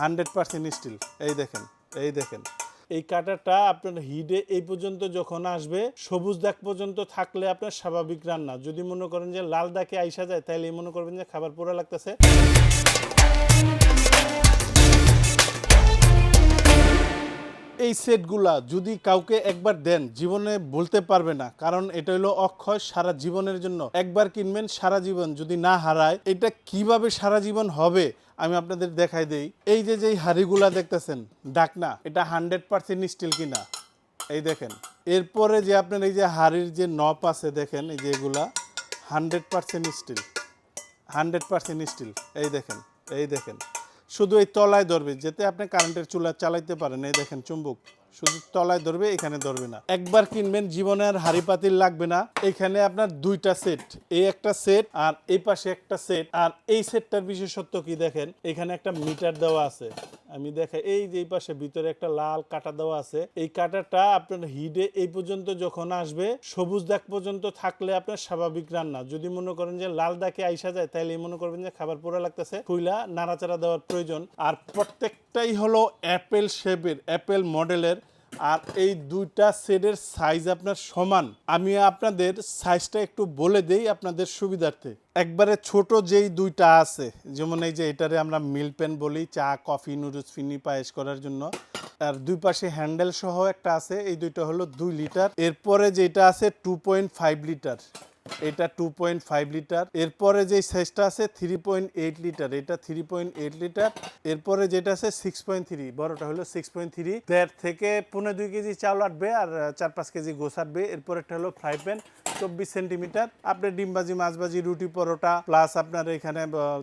Hundred percent steel. এই দেখেন এই দেখেন। এই কাটারটা আপনার হিডে এই পর্যন্ত যখন আসবে, সবুজ দাগ পর্যন্ত থাকলে আপনার স্বাভাবিক রান্না। যদি মনে করেন যে লাল দাগে আইসা যায় তাহলে মনে করবেন যে খাবার পোড়া লাগতেছে। এই সেটগুলা যদি কাউকে একবার দেন, জীবনে বলতে পারবে না। কারণ এটা হলো অক্ষয় সারা জীবনের জন্য। একবার কিনবেন, সারা জীবন। যদি না হারায়, এটা কীভাবে সারা জীবন হবে, আমি আপনাদের দেখাই দেই। এই যে যেই হাড়িগুলা দেখতেছেন, ডাকনা, এটা হান্ড্রেড পার্সেন্ট স্টিল কিনা? এই দেখেন। এরপরে যে আপনার এই যে হাড়ির যে নপ আছে, দেখেন, এই যে এগুলা, hundred percent steel. Hundred percent steel. এই দেখেন এই দেখেন। শুধু এই তলায় ধরবে, যাতে আপনি কারেন্টের চুলা চালাইতে পারেন। এই দেখেন চুম্বুক, শুধু তলায় ধরবে, এখানে ধরবে না। একবার কিনবেন, জীবনে আর হাড়ি পাতিল লাগবে না। এখানে আপনার দুইটা সেট এই একটা সেট আর এই পাশে একটা সেট আর এই সেটটার বিশেষত্ব কি দেখেন? এখানে একটা মিটার দেওয়া আছে। আমি দেখা এই যে পাশে ভিতরে একটা লাল কাটা দেওয়া আছে, এই কাটাটা আপনার হিডে এই পর্যন্ত যখন আসবে, সবুজ দাগ পর্যন্ত থাকলে আপনার স্বাভাবিক রান্না। যদি মনে করেন যে লাল দাগে আইসা যায় তাহলে মনে করবেন যে খাবার পোড়া লাগতেছে, ফুইলা নাড়াচাড়া দেওয়ার প্রয়োজন। আর প্রত্যেকটাই হলো অ্যাপেল শেপের, অ্যাপেল মডেলের আর এই দুইটা সেটের সাইজ আপনার সমান। আমি আপনাদের সাইজটা একটু বলে দেই আপনাদের সুবিধার্থে। একবারে ছোট যেই দুইটা আছে, যেমন এই যে এটারে আমরা মিল পেন বলি, চা কফি নুডলস ফিনি পায়েস করার জন্য। আর দুই পাশে হ্যান্ডেল সহ একটা আছে, এই দুইটা হলো দুই লিটার এরপরে যেটা আছে টু পয়েন্ট ফাইভ লিটার এটা টু পয়েন্ট ফাইভ লিটার এরপরে যে সাইজটা আছে থ্রি পয়েন্ট এইট লিটার এটা থ্রি পয়েন্ট এইট লিটার এরপরে যেটা আছে সিক্স পয়েন্ট থ্রি বড়টা হলো সিক্স পয়েন্ট থ্রি দেড় থেকে পনেরো দুই কেজি চাউল আটবে আর চার পাঁচ কেজি গোস আটবে, এরপরেরটা হলো ফ্রাই প্যান চব্বিশ সেন্টিমিটার আপনি ডিমবাজি মাছবাজি রুটি, পরোটা প্লাস আপনার এখানে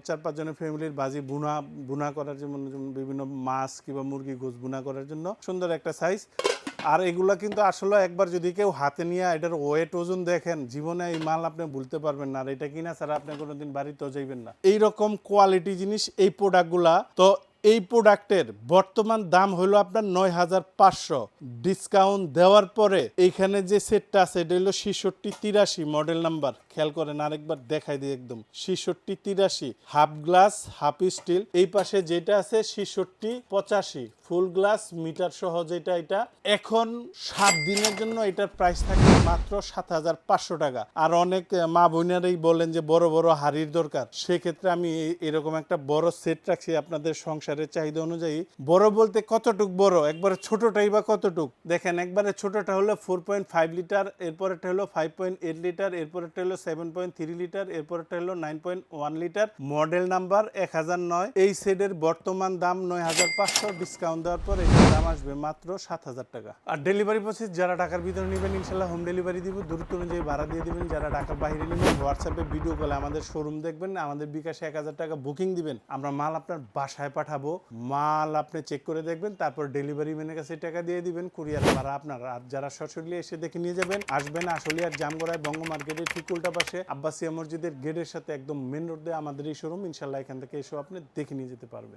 চার পাঁচ জনের ফ্যামিলির ভাজি বুনা বুনা করার জন্য বিভিন্ন মাছ কিংবা মুরগি গোস বুনা করার জন্য, সুন্দর একটা সাইজ আর এগুলো কিন্তু আসলে একবার যদি কেউ হাতে নিয়ে এটার ওয়েট ওজন দেখেন, জীবনে এই মাল আপনি ভুলতে পারবেন না। আর এটা কিনা ছাড়া আপনি কোনোদিন বাড়িতেও যাইবেন না। এইরকম কোয়ালিটি জিনিস, এই প্রোডাক্টগুলা তো এই প্রোডাক্টের বর্তমান দাম হলো আপনার নয় হাজার পাঁচশো। ডিসকাউন্ট দেওয়ার পরে এইখানে যে সেটটা আছে, এটা হলো ছিষট্টি তিরাশি মডেল নাম্বার খেয়াল করেন, আরেকবার দেখাই দিই একদম। ছিষট্টি, তিরাশি, হাফ গ্লাস, হাফ স্টিল। এই পাশে যেটা আছে, ছিষট্টি, পঁচাশি, ফুল গ্লাস, মিটার সহ যেটা এটা। এখন সাত দিনের জন্য এটার প্রাইস থাকবে মাত্র সাত হাজার পাঁচশো টাকা। আর অনেক মা বোনেরাই বলেন যে বড় বড় হাড়ির দরকার। সেক্ষেত্রে আমি এরকম একটা বড় সেট রাখছি আপনাদের সংসারের চাহিদা অনুযায়ী। বড় বলতে কতটুক বড়? একবারে ছোটটাই বা কতটুক? দেখেন, একবারে ছোটটা হলো ফোর পয়েন্ট ফাইভ লিটার এরপরেরটা হলো ফাইভ পয়েন্ট এইট লিটার এরপরেরটা হলো সেভেন পয়েন্ট থ্রি লিটার হলো nine point one litre model number এক হাজার নয়। এই বর্তমান দাম নয় হাজার পাঁচশো। ডিসকাউন্ট দেওয়ার পর দাম আসবে মাত্র সাত হাজার টাকা। আর ডেলিভারি প্রসেস যারা ভিতরে নেবেন, ইনশাল্লাহ হোম ডেলিভারি দিব। দূরত্ব অনুযায়ী ভাড়া দিয়ে যারা বাইরে নেবেন হোয়াটসঅ্যাপে ভিডিও কলে আমাদের শোরুম দেখবেন। আমাদের বিকাশে এক হাজার টাকা বুকিং দিবেন। আমরা মাল আপনার বাসায় পাঠাবো। মাল আপনি চেক করে দেখবেন। তারপর ডেলিভারি ম্যানের কাছে টাকা দিয়ে দিবেন। কুরিয়ার ভাড়া আপনার। আর যারা সরাসরি এসে দেখে নিয়ে যাবেন, আসবেন আসলে আর জামগড়ায় বঙ্গ মার্কেটের ঠিক পাশে আব্বাসিয়া মসজিদের গেটের সাথে একদম মেন রোডে আমাদের এই শোরুম ইনশাল্লাহ এখান থেকে এসেও আপনি দেখে নিয়ে যেতে পারবেন।